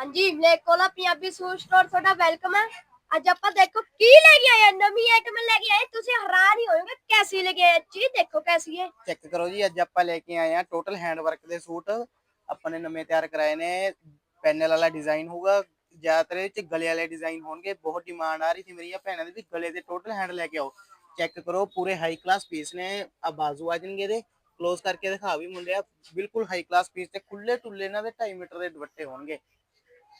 ਹਾਂਜੀ ਮਲੇਕ ਕੋਲਾ ਪੰਜਾਬੀ ਸੂਟ ਸਟੋਰ ਤੁਹਾਡਾ ਵੈਲਕਮ ਹੈ। ਅੱਜ ਆਪਾਂ ਦੇਖੋ ਕੀ ਲੈ ਕੇ ਆਏ ਹਾਂ, ਨਵੀਂ ਆਈਟਮ ਲੈ ਕੇ ਆਏ। ਤੁਸੀਂ ਹੈਰਾਨ ਹੀ ਹੋਵੋਗੇ ਕੈਸੀ ਲੈ ਕੇ ਆਏ ਜੀ ਦੇਖੋ ਕੈਸੀ ਹੈ। ਚੈੱਕ ਕਰੋ ਜੀ ਅੱਜ ਆਪਾਂ ਲੈ ਕੇ ਆਏ ਆ ਟੋਟਲ ਹੈਂਡ ਵਰਕ ਦੇ ਸੂਟ। ਆਪਾਂ ਨੇ ਨਵੇਂ ਤਿਆਰ ਕਰਾਏ ਨੇ। ਪੈਨਲ ਵਾਲਾ ਡਿਜ਼ਾਈਨ ਹੋਊਗਾ। ਜ਼ਿਆਦਾਤਰ ਇਹ ਚ ਗਲੇ ਵਾਲੇ ਡਿਜ਼ਾਈਨ ਹੋਣਗੇ। ਬਹੁਤ ਡਿਮਾਂਡ ਆ ਰਹੀ ਸੀ ਮੇਰੀਆਂ ਭੈਣਾਂ ਦੀ ਵੀ ਗਲੇ ਦੇ ਟੋਟਲ ਹੈਂਡ ਲੈ ਕੇ ਆਓ। ਚੈੱਕ ਕਰੋ ਪੂਰੇ ਹਾਈ ਕਲਾਸ ਪੀਸ ਨੇ। ਆ ਬਾਜ਼ੂ ਆ ਜਾਣਗੇ ਇਹਦੇ। ক্লোਜ਼ ਕਰਕੇ ਦਿਖਾ ਵੀ ਮੁੰਡਿਆ। ਬਿਲਕੁਲ ਹਾਈ ਕਲਾਸ ਪੀਸ ਤੇ ਖੁੱਲੇ ਟੁੱਲੇ ਇਹਨਾਂ ਦੇ 2.5 ਮੀਟਰ ਦੇ ਦੁਪੱਟੇ ਹੋਣਗੇ।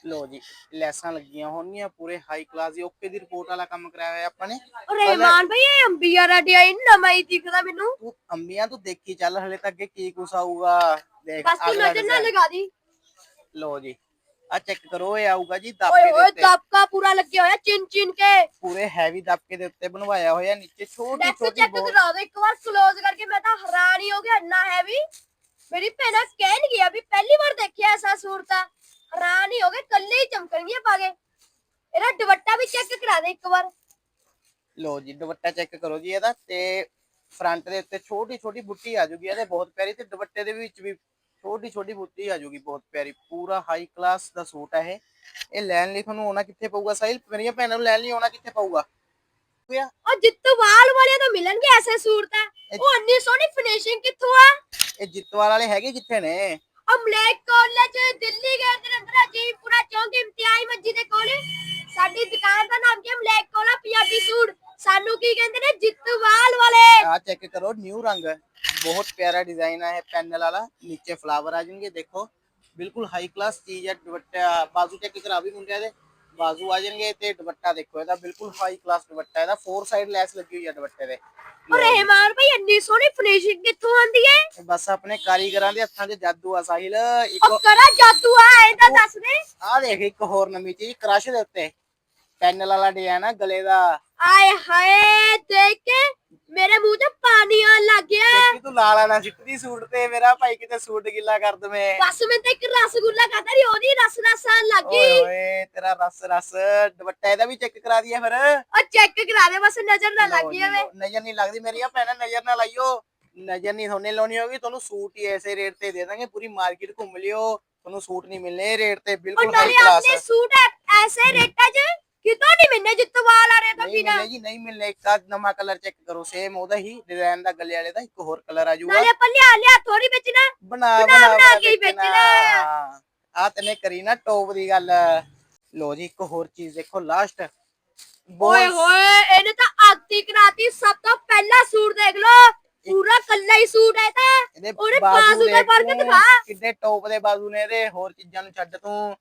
ਲੋ ਜੀ ਲੈਸਾਂ ਲੱਗੀਆਂ ਹੋਣਗੀਆਂ ਪੂਰੇ ਹਾਈ ਕਲਾਸ ਦੀ ਓਕੇ ਦੀ ਰਿਪੋਰਟ ਵਾਲਾ ਕੰਮ ਕਰਾਇਆ ਹੋਇਆ ਆਪਾਂ ਨੇ। ਔਰ ਰਹਿਮਾਨ ਭਾਈ ਇਹ ਅੰਬੀਆ ਦਾ ਡਿਜ਼ਾਈਨ ਨਵਾਂ ਹੀ ਦਿਖਦਾ ਮੈਨੂੰ। ਤੂੰ ਅੰਬੀਆਂ ਤੂੰ ਦੇਖੀ ਚੱਲ ਹਲੇ ਤੱਕ ਅੱਗੇ ਕੀ ਕੁਛ ਆਊਗਾ ਦੇਖ ਬਸ ਤੂੰ ਨਜ਼ਰ ਨਾ। ਲਗਾ ਦੀ। ਲੋ ਜੀ ਆ ਚੈੱਕ ਕਰੋ ਇਹ ਆਊਗਾ ਜੀ ਓਏ ਦਾਪੇ ਦੇ ਓਏ ਉੱਤੇ। ਦਬਕਾ ਪੂਰਾ ਲੱਗਿਆ ਹੋਇਆ ਚਿੰਨ ਚਿੰਨ ਕੇ। ਪੂਰੇ ਹੈਵੀ ਦਾਪੇ ਦੇ ਉੱਤੇ ਬਣਵਾਇਆ ਹੋਇਆ ਨੀਚੇ ਛੋਟੀ ਨੈਕਸਟ ਛੋਟੀ ਚੈੱਕ ਬਹੁਤ ਕਰਾ ਦੋ ਇੱਕ ਵਾਰ ਕਲੋਜ਼ ਕਰਕੇ ਮੈਂ ਤਾਂ ਹੈਰਾਨ ਹੀ ਹੋ ਗਿਆ ਇੰਨਾ ਹੈਵੀ ਮੇਰੀ ਭੈਣਾ ਕਹਿਣ ਗਿਆ ਵੀ ਪਹਿਲੀ ਵਾਰ ਦੇਖਿਆ ਐਸਾ ਤਾਂ। ਹੈਰਾਨ ਹੀ ਹੋ ਗਏ ਕੱਲੇ ਹੀ ਚਮਕਣਗੀਆਂ ਪਾ ਕੇ। ਇਹਦਾ ਦੁਪੱਟਾ ਵੀ ਚੈੱਕ ਕਰਾ ਦੇ ਇੱਕ ਵਾਰ। ਲੋ ਜੀ ਦੁਪੱਟਾ ਚੈੱਕ ਕਰੋ ਜੀ ਇਹਦਾ ਤੇ ਫਰੰਟ ਦੇ ਉੱਤੇ ਛੋਟੀ ਛੋਟੀ ਬੁੱਟੀ ਆ ਜੂਗੀ ਇਹਦੇ ਬਹੁਤ ਪਿਆਰੀ ਤੇ ਦੁਪੱਟੇ ਦੇ ਵਿੱਚ ਵੀ ਛੋਟੀ ਛੋਟੀ ਬੁੱਟੀ ਆ ਜੂਗੀ ਬਹੁਤ ਪਿਆਰੀ ਪੂਰਾ ਹਾਈ ਕਲਾਸ ਦਾ ਸੂਟ ਹੈ ਇਹ। ਇਹ ਲੈਣ ਲਈ ਤੁਹਾਨੂੰ ਆਉਣਾ ਕਿੱਥੇ ਪਊਗਾ ਸਾਹਿਲ? ਮੇਰੀਆਂ ਭੈਣਾਂ ਨੂੰ ਲੈਣ ਲਈ ਆਉਣਾ ਕਿੱਥੇ ਪਊਗਾ? ਹੋਇਆ ਉਹ ਜਿੱਤਵਾਲ ਵਾਲਿਆਂ ਤੋਂ ਮਿਲਣਗੇ ਐਸੇ ਸੂਟ ਤਾਂ। ਉਹ ਇੰਨੀ ਸੋਹਣੀ ਫਿਨਿਸ਼ਿੰਗ ਕਿੱਥੋਂ ਆ? ਇਹ ਜਿੱਤਵਾਲ ਵਾਲੇ ਹੈਗੇ ਕਿੱਥੇ ਨੇ? ਉਹ ਮਲੇਕ ਕਾਲਜ ਦਿੱਲੀ ਗਏ ਤੇ ਅੰਦਰ ਜੀ ਪੂਰਾ ਚੌਂਕ ਇਮਤਿਆਜ਼ ਮਸਜਿਦ ਦੇ ਕੋਲ। ਸਾਡੀ ਦੁਕਾਨ ਦਾ ਨਾਮ ਕੀ ਹੈ ਮਲੇਕ ਕੋਲਾ ਪੰਜਾਬੀ ਸੂਟ। ਸਾਨੂੰ ਕੀ ਕਹਿੰਦੇ ਨੇ? ਜਿੱਤਵਾਲ ਵਾਲੇ। ਆ ਚੈੱਕ ਕਰੋ ਨਿਊ ਰੰਗ ਹੈ। ਬਹੁਤ ਪਿਆਰਾ ਡਿਜ਼ਾਈਨ ਹੈ ਪੈਨਲ ਵਾਲਾ। ਨੀਚੇ ਫਲਾਵਰ ਆ ਜਾਣਗੇ, ਦੇਖੋ। ਬਿਲਕੁਲ ਹਾਈ ਕਲਾਸ ਚੀਜ਼ ਹੈ ਦੁਪੱਟਾ, ਬਾਜ਼ੂ ਚੈੱਕ ਕਰਾ ਵੀ ਮੁੰਡਿਆਂ ਦੇ। ਬਾਜ਼ੂ ਆ ਜਾਣਗੇ ਤੇ ਦੁਪੱਟਾ ਦੇਖੋ ਇਹਦਾ ਬਿਲਕੁਲ ਹਾਈ ਕਲਾਸ ਦੁਪੱਟਾ ਇਹਦਾ ਫੋਰ ਸਾਈਡ ਲੈਸ ਲੱਗੀ ਹੋਈ ਹੈ ਦੁਪੱਟੇ ਦੇ ਉਹ ਰਹਿਮਾਨ ਭਾਈ ਇੰਨੀ ਸੋਹਣੀ ਫਿਨਿਸ਼ਿੰਗ ਕਿੱਥੋਂ ਆਂਦੀ ਹੈ ਬਸ ਆਪਣੇ ਕਾਰੀਗਰਾਂ ਦੇ ਹੱਥਾਂ 'ਚ ਜਾਦੂ ਆ ਸਾਹਿਲ। ਇੱਕ ਉਹ ਕਰਾ ਜਾਦੂ ਆ ਇਹਦਾ ਦੱਸ ਦੇ। ਆ ਦੇਖ ਇੱਕ ਹੋਰ ਨਵੀਂ ਚੀਜ਼ ਕ੍ਰਸ਼ ਦੇ ਉੱਤੇ। ਪੈਨਲ ਵਾਲਾ ਡਿਜ਼ਾਈਨ ਆ ਗਲੇ ਦਾ ਆਏ ਹਾਏ ਦੇਖ ਕੇ ਮੇਰੇ ਮੂੰਹ 'ਚ ਪਾਣੀ ਆਣ ਲੱਗ ਗਿਆ। ਦੇਖੀ ਤੂੰ ਲਾਲਾ ਨਾ ਸਿੱਟਦੀ ਸੂਟ ਤੇ ਮੇਰਾ ਭਾਈ ਕਿਤੇ ਸੂਟ ਗਿੱਲਾ ਕਰ ਦਵੇਂ। ਬਸ ਮੈਂ ਤਾਂ ਇੱਕ ਰਸਗੁੱਲਾ ਖਾਦਾ ਰਹੀ ਉਹਦੀ ਰਸ ਰਸ ਆਣ ਲੱਗ ਓਏ ਗਈ। ਓਏ ਤੇਰਾ ਰਸ ਰਸ ਦੁਪੱਟਾ ਇਹਦਾ ਵੀ ਚੈੱਕ ਕਰਾ ਦਈਏ ਫਿਰ। ਉਹ ਚੈੱਕ ਕਰਾ ਦੇ ਬਸ ਨਜ਼ਰ ਨਾ ਲੱਗ ਜਾਵੇ। ਨਜ਼ਰ ਨਹੀਂ ਲੱਗਦੀ ਮੇਰੀਆਂ ਭੈਣਾਂ ਨਜ਼ਰ ਨਾ ਲਾਈਓ। ਨਜ਼ਰ ਨਹੀਂ ਤੁਹਾਨੂੰ ਲਾਉਣੀ ਹੋਗੀ ਤੁਹਾਨੂੰ ਸੂਟ ਹੀ ਐਸੇ ਰੇਟ ਤੇ ਦੇ ਦਾਂਗੇ ਪੂਰੀ ਮਾਰਕੀਟ ਘੁੰਮ ਲਿਓ ਤੁਹਾਨੂੰ ਸੂਟ ਨਹੀਂ ਮਿਲਨੇ ਰੇਟ ਤੇ ਉਹ ਬਿਲਕੁਲ ਹਾਈ ਨਾਲੇ ਕਲਾਸ ਆਪਣੇ ਸੂਟ ਐ- ਐਸੇ ਰੇਟਾਂ 'ਚ ਕਿਤੋਂ ਨਹੀਂ ਮਿਲਨੇ ਜਿੱਤਵਾਲ ਆ ਰਹੇ ਤਾਂ ਨਹੀਂ ਬਿਨਾ। ਮਿਲਨੇ ਜੀ ਨਹੀਂ ਮਿਲਨੇ ਇੱਕ ਆਹ ਨਵਾਂ ਕਲਰ ਚੈੱਕ ਕਰੋ ਸੇਮ ਉਹਦਾ ਹੀ ਡਿਜ਼ਾਈਨ ਦਾ ਗੱਲੇ ਵਾਲੇ ਦਾ ਇੱਕ ਹੋਰ ਕਲਰ ਆ ਜਾਊਗਾ। ਨਾਲੇ ਆਪਾਂ ਲਿਆ ਲਿਆ ਥੋੜੀ ਵੇਚਣਾ। ਬਣਾ ਬਣਾ ਬਣਾ ਕੇ ਹੀ ਵੇਚਣਾ। ਆ ਤੈਨੇ ਕਰੀ ਨਾ ਟੋਪ ਦੀ ਗੱਲ। ਲੋ ਜੀ ਇੱਕ ਹੋਰ ਚੀਜ਼ ਦੇਖੋ ਲਾਸਟ ਓਏ ਹੋਏ ਇਹਨੇ ਤਾਂ ਆਗਤੀ ਕਰਾਤੀ ਸਭ ਤੋਂ ਪਹਿਲਾ ਸੂਟ ਦੇਖ ਲਓ। ਪੂਰਾ ਕੱਲਾ ਹੀ ਸੂਟ ਹੈ ਤਾਂ। ਉਹਦੇ ਬਾਜ਼ੂ ਤੇ ਦੇਖ ਫੜ ਕੇ ਤੂੰ, ਦਿਖਾ। ਕਿੱਡੇ ਟੌਪ ਦੇ ਬਾਜ਼ੂ ਨੇ ਇਹਦੇ ਹੋਰ ਚੀਜ਼ਾਂ ਨੂੰ ਛੱਡ ਤੂੰ।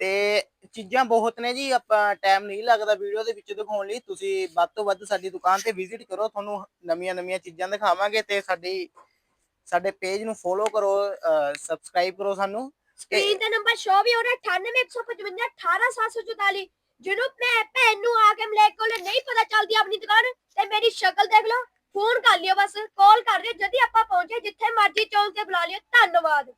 ਤੇ ਚੀਜ਼ਾਂ ਬਹੁਤ ਨੇ ਜੀ, ਆਪਾਂ ਟਾਈਮ ਨਹੀਂ ਲੱਗਦਾ ਵੀਡੀਓ ਦੇ ਵਿੱਚ ਦਿਖਾਉਣ ਲਈ। ਤੁਸੀਂ ਵੱਧ ਤੋਂ ਵੱਧ ਸਾਡੀ ਦੁਕਾਨ ਤੇ ਵਿਜ਼ਿਟ ਕਰੋ, ਤੁਹਾਨੂੰ ਨਵੀਆਂ ਨਵੀਆਂ ਚੀਜ਼ਾਂ ਦਿਖਾਵਾਂਗੇ ਤੇ ਸਾਡੀ, ਸਾਡੇ ਪੇਜ ਨੂੰ ਫੋਲੋ ਕਰੋ ਸਬਸਕ੍ਰਾਈਬ ਕਰੋ ਸਾਨੂੰ। ਤੇ ਸਕਰੀਨ ਤੇ ਨੰਬਰ ਸ਼ੋ ਵੀ ਹੋ ਰਿਹਾ 98155 18744 ਜਿਹਨੂੰ ਭੈ ਭੈਣ ਨੂੰ ਆ ਕੇ ਮਲੇਕ ਕੋਲ ਨਹੀਂ ਪਤਾ ਚੱਲਦੀ ਆਪਣੀ ਦੁਕਾਨ, ਤੇ ਮੇਰੀ ਸ਼ਕਲ ਦੇਖ ਲਓ, ਫੋਨ ਕਰ ਲਿਓ ਬਸ ਕਾਲ ਕਰ ਲਿਓ, ਜਦੀ ਆਪਾਂ ਪਹੁੰਚੇ, ਜਿੱਥੇ ਮਰਜ਼ੀ ਚੌਂਕ ਤੇ ਬੁਲਾ ਲਿਓ, ਧੰਨਵਾਦ।